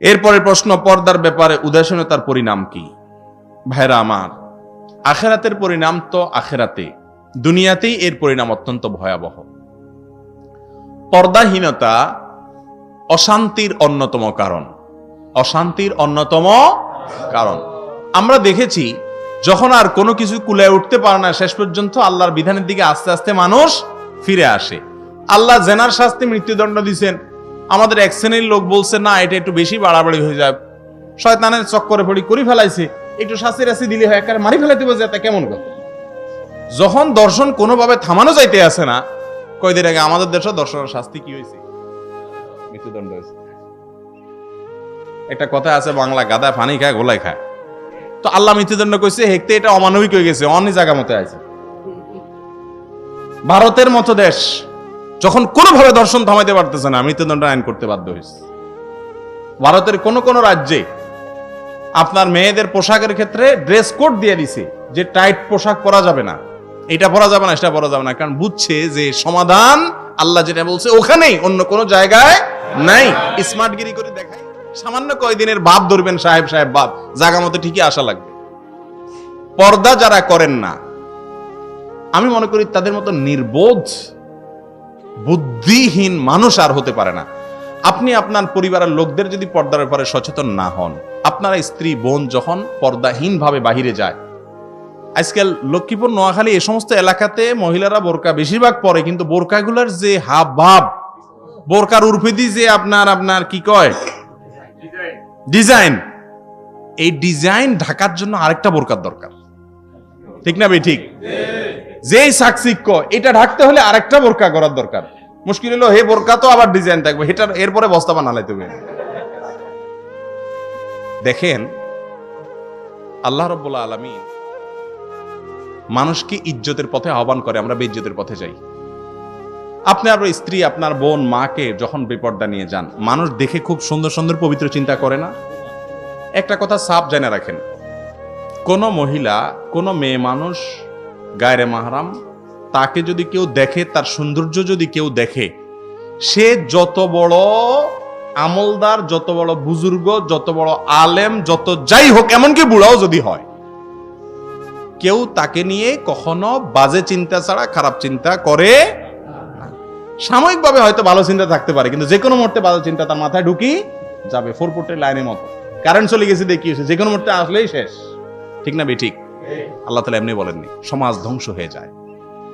এরপরে প্রশ্ন, পর্দার ব্যাপারে উদাসীনতার পরিণাম কি? ভাইরা আমার, আখেরাতের পরিণাম তো আখেরাতে, দুনিয়াতেই এর পরিণাম অত্যন্ত ভয়াবহ। পর্দাহীনতা অশান্তির অন্যতম কারণ। অশান্তির অন্যতম কারণ। আমরা দেখেছি, যখন আর কোনো কিছু কুলায় উঠতে পারে না, শেষ পর্যন্ত আল্লাহর বিধানের দিকে আস্তে আস্তে মানুষ ফিরে আসে। আল্লাহ জেনার শাস্তি মৃত্যুদণ্ড দিছেন। আমাদের এক শ্রেণির লোক বলছে, না, এটা একটু বেশি বাড়াবাড়ি হয়ে যায়। শয়তানের চক্করে পড়ি, করি ফেলাইছে। একটু শাস্তি রাস্তি দিলে হয়, একেবারে মারি ফেলাইতে বসে তা কেমন কথা? যখন দর্শন কোনোভাবে থামানো যাইতে আসে না, কয়দিন আগে আমাদের দেশে দর্শনের শাস্তি কি হয়েছে? মৃত্যুদণ্ড হয়েছে। একটা কথা আছে, বাংলা গাদা পানি খায় গোলাই খায়। তো আল্লাহ মৃত্যুদণ্ড কইছে হেকতে এটা অমানবিক হয়ে গেছে, অন্য জায়গা মতো আছে। ভারতের মতো দেশ যখন কোনোভাবে দর্শন থামাইতে পারতেছে না, মৃত্যুদণ্ড আইন করতে বাধ্য হয়েছে ভারতের কোন কোন রাজ্যে আপনার মেয়েদের পোশাকের ক্ষেত্রে ড্রেস কোড দিয়ে দিছে যে টাইট পোশাক পরা যাবে না। এটা পরা যাবে না, সেটা পরা যাবে না, কারণ বুঝছে যে সমাধান আল্লাহ যেটা বলছে ওখানেই, অন্য কোনো জায়গায় নাই। স্মার্টগিরি করে দেখাই। সামান্য কয়দিনের বাপ ধরবেন সাহেব সাহেব বাপ জায়গা মতো ঠিকই আসা লাগবে। পর্দা যারা করেন না, আমি মনে করি তাদের মতো নির্বোধ বুদ্ধিহীন মানুষ আর হতে পারে না। আপনি আপনার পরিবারের লোকদের যদি পর্দার ব্যাপারে সচেতন না হন, আপনার স্ত্রী, বোন যখন পর্দাহীন ভাবে বাহিরে যায়, আজকাল লক্ষ্মীপুর, নোয়াখালী এই সমস্ত এলাকাতে মহিলারা বোরকা বেশিরভাগ পরে, কিন্তু বোরকাগুলোর যে হাব ভাব, বোরকার উর্ফিদি যে আপনার আপনার কি কয়? ডিজাইন। এই ডিজাইন ঢাকার জন্য আরেকটা বোরকার দরকার। ঠিক না ভাই? ঠিক? যেই সাকসিক্য এটা ঢাকতে হলে আরেকটা বোরকা করার দরকার। মুশকিল হলো, হে বোরকা তো আবার ডিজাইন থাকবে এটার এরপরে বস্তা বানালাইতে হবে দেখেন, আল্লাহ রব্বুল্লাহ আলমিন মানুষকে ইজ্জতের পথে আহ্বান করে, আমরা বেইজ্জতের পথে যাই। আপনার স্ত্রী, আপনার বোন, মাকে যখন বেপর্দা নিয়ে যান, মানুষ দেখে খুব সুন্দর সুন্দর পবিত্র চিন্তা করে না? একটা কথা সাপ জেনে রাখেন, কোন মহিলা, কোন মেয়ে মানুষ গায়রে মাহারাম, তাকে যদি কেউ দেখে, তার সৌন্দর্য যদি কেউ দেখে, সে যত বড় আমলদার, যত বড় বুজুর্গ, যত বড় আলেম, যত যাই হোক, এমনকি বুড়াও যদি হয়, কেউ তাকে নিয়ে কখনো বাজে চিন্তা ছাড়া, খারাপ চিন্তা করে। সাময়িকভাবে হয়তো ভালো চিন্তা থাকতে পারে, কিন্তু যে কোনো মুহূর্তে ভালো চিন্তা তার মাথায় ঢুকি যাবে, ফোর লাইনের মতো। কারেন্ট চলে গেছে দেখি যে কোনো মুহূর্তে আসলেই শেষ। ঠিক না বে, ঠিক? আল্লাহ তালা এমনি বলেননি, সমাজ ধ্বংস হয়ে যায়।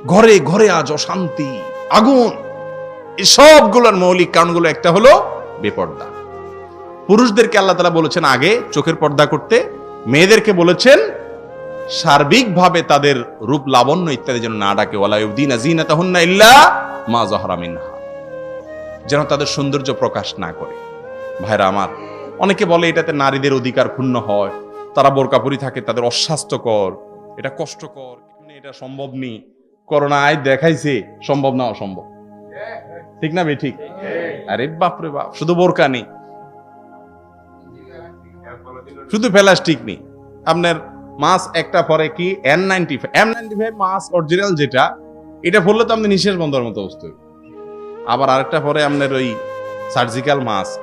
ঘরে ঘরে আজ অশান্তি, আগুন। এই সবগুলোর মৌলিক কারণগুলো একটা হলো বেপর্দা। পুরুষদেরকে আল্লাহ তালা বলেছেন আগে চোখের পর্দা করতে, মেয়েদেরকে বলেছেন সার্বিকভাবে তাদের রূপ লাবণ্য ইত্যাদি যেন না ডাকে যেন তাদের সৌন্দর্য প্রকাশ না করে। ভাইরা আমার, অনেকে বলে এটাতে নারীদের অধিকার ক্ষুণ্ণ হয় তারা বোরকাপুরি থাকে, তাদের অস্বাস্থ্যকর। এটা কষ্টকর এটা সম্ভব নেই। করোনা আয় দেখাইছে, সম্ভব না অসম্ভব। ঠিক না ঠিক? আরে বাপরে বাপ, শুধু বোরকা নেই। শুধু প্লাস্টিক নেই। আপনার মাছ একটা পরে কি? N ninety M ninety five মাছ অরিজিনাল যেটা, এটা পড়লে তো আপনি নিঃশ্বাস বন্ধর মতো অবস্থা আবার আরেকটা পরে আপনার ওই সার্জিক্যাল মাস্ক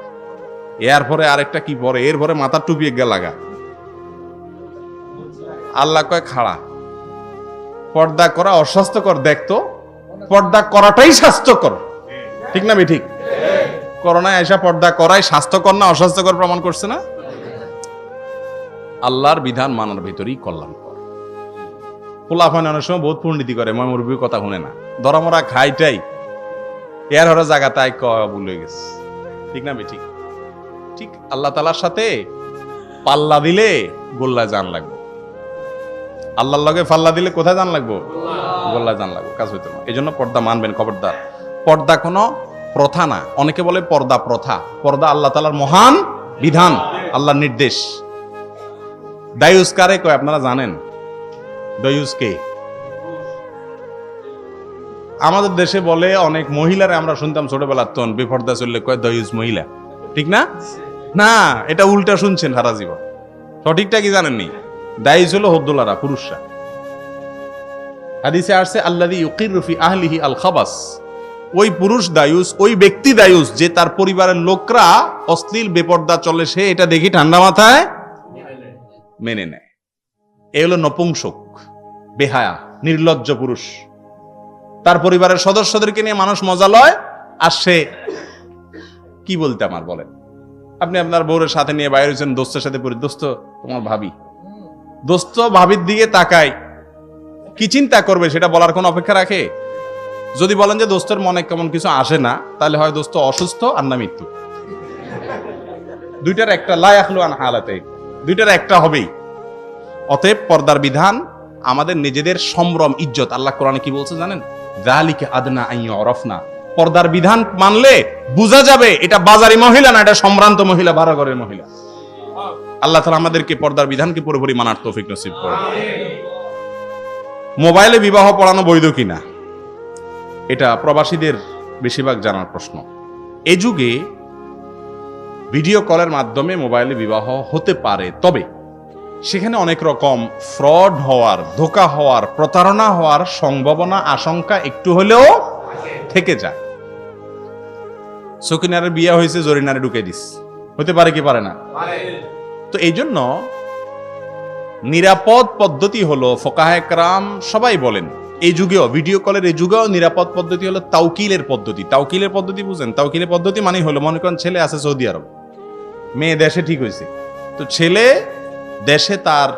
এর পরে আরেকটা কি পরে? এর পরে মাথার টুপি এগিয়ে লাগা। আল্লাহ কয়, খাড়া। পর্দা করা অস্বাস্থ্যকর দেখতো পর্দা করাটাই স্বাস্থ্যকর। ঠিক না ঠিক করোনায় এসা পর্দা করাই স্বাস্থ্যকর না অস্বাস্থ্যকর প্রমাণ করছে না? আল্লাহর বিধান মানার ভিতরেই কল্যাণকর। পোলাফান অনেক সময় বহুত পণ্ডিতি করে মই মুরব্বীর কথা শুনে না। ধরামরা খাইটাই, এর হরে জায়গা তাই কয়া ভুলে গেছে। ঠিক না ঠিক ঠিক, আল্লাহ তালার সাথে পাল্লা দিলে গোল্লা জান লাগবে। আল্লাহর লগে ফাল্লা দিলে কোথায় জান লাগবো? গোল্লা জান লাগবো, কাজ হইতো না। এই জন্য পর্দা মানবেন খবরদার। পর্দা কোনো প্রথা না। অনেকে বলে পর্দা প্রথা। পর্দা আল্লাহ তালার মহান বিধান, আল্লাহর নির্দেশ। দায়ুস কারে? কয়, আপনারা জানেন? দয়ুস কে? আমাদের দেশে বলে অনেক মহিলারা আমরা শুনতাম ছোটবেলার তন, বেপর্দা চললে কয়, দয়ুস মহিলা। ঠিক না? না, এটা উল্টা শুনছেন সারা জীবন। সঠিকটা কি জানেননি? দায়ুস হলো হদ্দুলারা, পুরুষরা। হাদিসে আসছে আল্লাদি ইউকির রফি আহলিহি আল খাবাস ওই পুরুষ দায়ুস, ওই ব্যক্তি দায়ুস, যে তার পরিবারের লোকরা অশ্লীল, বেপর্দা চলে, সে এটা দেখি ঠান্ডা মাথায় মেনে নেয়। এ হলো নপুংসক, বেহায়া, নির্লজ্জ পুরুষ। তার পরিবারের সদস্যদেরকে নিয়ে মানুষ মজা লয়, আর সে কি বলতে আমার বলেন? আপনি আপনার বউরের সাথে নিয়ে বাইরে হয়েছেন, দোস্তের সাথে পড়ি দোস্ত, তোমার ভাবি। দোস্ত ভাবির দিকে তাকায়। কি চিন্তা করবে, সেটা বলার কোনো অপেক্ষা রাখে? যদি বলেন যে দোস্তের মনে কেমন কিছু আসে না, তাহলে হয় দোস্ত অসুস্থ আর না মৃত্যু। দুইটার একটা লায়াখলু আন হালাতে দুইটার একটা হবেই। অতএব পর্দার বিধান আমাদের নিজেদের সম্ভ্রম, ইজ্জত। আল্লাহ কোরআনে কি বলছে জানেন? জালিকে আদনা আই অরফনা পর্দার বিধান মানলে বোঝা যাবে, এটা বাজারি মহিলা না, এটা সম্ভ্রান্ত মহিলা, বারাগরের মহিলা। আল্লাহ তালা আমাদেরকে পর্দার বিধানকে পুরোপুরি মানার তৌফিক নসিব করে মোবাইলে বিবাহ পড়ানো বৈধ কিনা? এটা প্রবাসীদের বেশিরভাগ জানার প্রশ্ন। এ যুগে ভিডিও কলের মাধ্যমে মোবাইলে বিবাহ হতে পারে, তবে সেখানে অনেক রকম ফ্রড হওয়ার, ধোকা হওয়ার, প্রতারণা হওয়ার সম্ভাবনা, আশঙ্কা একটু হলেও থেকে যায়। সকিনারের বিয়ে হয়েছে, জরিনারে ঢুকে দিস। হতে পারে কি পারে না? তো এই জন্য নিরাপদ পদ্ধতি হলো ফোকাহেকরাম সবাই বলেন। এই যুগেও, ভিডিও কলের এই যুগেও নিরাপদ পদ্ধতি হলো তাউকিলের পদ্ধতি। তাউকিলের পদ্ধতি বুঝেন? তাউকিলের পদ্ধতি মানে হলো, মনে করেন ছেলে আছে সৌদি আরব, মেয়ে দেশে ঠিক হয়েছে। তো ছেলে দেশে তার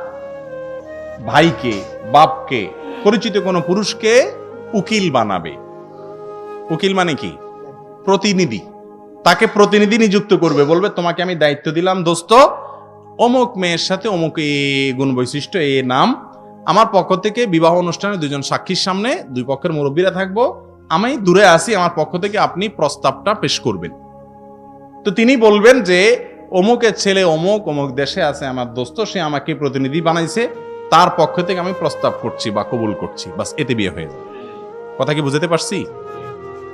ভাইকে, বাপকে, পরিচিত কোনো পুরুষকে উকিল বানাবে। উকিল মানে কি? প্রতিনিধি। তাকে প্রতিনিধি নিযুক্ত করবে। বলবে, তোমাকে আমি দায়িত্ব দিলাম, দোস্ত অমুক মেয়ের সাথে অমুক এ গুণ বৈশিষ্ট্য এ নাম। আমার পক্ষ থেকে বিবাহ অনুষ্ঠানে দুজন সাক্ষীর সামনে দুই পক্ষের মুরব্বীরা থাকব। আমি দূরে আসি আমার পক্ষ থেকে আপনি প্রস্তাবটা পেশ করবেন। তো তিনি বলবেন যে, অমুকের ছেলে অমুক অমুক দেশে আছে আমার দোস্ত, সে আমাকে প্রতিনিধি বানাইছে। তার পক্ষ থেকে আমি প্রস্তাব করছি বা কবুল করছি। বাস, এতে বিয়ে হয়ে যাবে। কথা কি বুঝতে পারছি?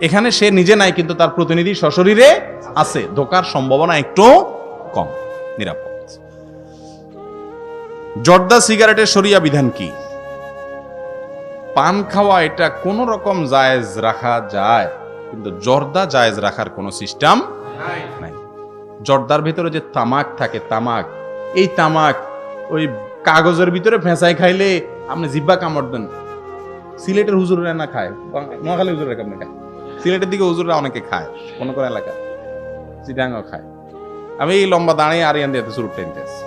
এখানে সে নিজে নাই, কিন্তু তার প্রতিনিধি সশরীরে আছে। ধোকার সম্ভাবনা একটু কম। নিরাপদ। জর্দা সিগারেটের সরিয়া বিধান কি? পান খাওয়া এটা কোন রকম জায়েজ রাখা যায় কিন্তু জর্দা জায়েজ রাখার কোনো সিস্টেম নাই। জর্দার ভিতরে যে তামাক থাকে তামাক এই তামাক ওই কাগজের ভিতরে ফেঁসাই খাইলে আপনি জিব্বা কামড় দেন। সিলেটের হুজুরেরা না খায়? নোয়াখালী হুজুরেরা কেমনে খায়? সিলেটের দিকে হুজুররা অনেকে খায় কোন কোন এলাকা চিটাঙ্গ খায়। আমি এই লম্বা দাঁড়িয়ে আরিয়ান দিয়ে শুরু টেনতে আছি।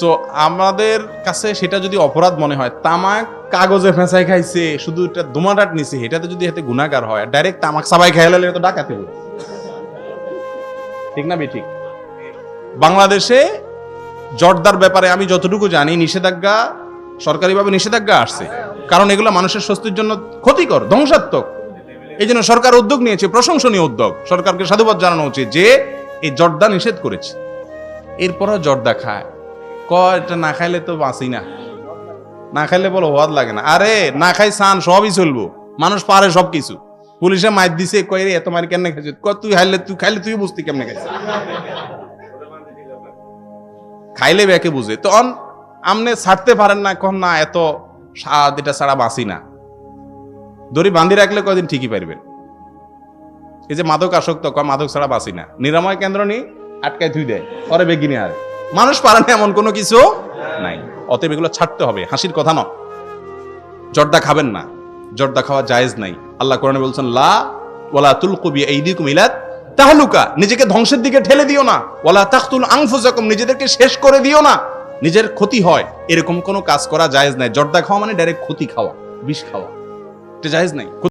তো আমাদের কাছে সেটা যদি অপরাধ মনে হয়, তামাক কাগজে ফেঁসাই খাইছে, শুধু এটা দুমাটাট নিছে, এটাতে যদি হাতে গুণাগার হয় ডাইরেক্ট তামাক সাবাই খাইলে তো ডাকাতে হবে ঠিক না ঠিক? বাংলাদেশে জর্দার ব্যাপারে আমি যতটুকু জানি, নিষেধাজ্ঞা, সরকারিভাবে নিষেধাজ্ঞা আসছে। কারণ এগুলো মানুষের স্বস্তির জন্য ক্ষতিকর, ধ্বংসাত্মক। এই জন্য সরকার উদ্যোগ নিয়েছে, প্রশংসনীয় উদ্যোগ। সরকারকে সাধুবাদ জানানো উচিত যে, এই জর্দা নিষেধ করেছে। এরপরও জর্দা খায়। ক এটা না খাইলে তো বাঁচি না। না খাইলে বলো হওয়ার লাগে না। আরে, না খাই সান সবই চলবো। মানুষ পারে সব কিছু পুলিশে মাইর দিছে কই রে এত মারি কেমনে খাইছিস ক তুই খাইলে তুই খাইলে তুই বুঝতি কেমনে খাইছিস খাইলে ব্যাকে বুঝে। তখন আমনে ছাড়তে পারেন না কখন না, এত স্বাদ, এটা ছাড়া বাঁচি না। দড়ি বান্ধি রাখলে কয়দিন ঠিকই পারবেন এই যে মাদক আসক্ত, কয়, মাদক ছাড়া বাঁচি না। নিরাময় কেন্দ্র নি, আটকায় ধুই দেয়। পরে বেগিনি আর মানুষ পারে না এমন কোনো কিছু নাই। অতএব এগুলো ছাড়তে হবে। হাসির কথা নয়। জর্দা খাবেন না। জর্দা খাওয়া জায়েজ নাই। আল্লাহ কোরআনে বলছেন, লা ওয়ালা তুলকু বিআইদিকুম ইলা তাহলুকা। নিজেকে ধ্বংসের দিকে ঠেলে দিও না। ওয়ালা তাকতুল আনফুসাকুম, নিজেদেরকে শেষ করে দিও না। নিজের ক্ষতি হয়। এরকম কোনো কাজ করা জায়েজ নাই। জর্দা খাওয়া মানে ডাইরেক্ট ক্ষতি খাওয়া, বিষ খাওয়া। এটা জায়েজ নাই।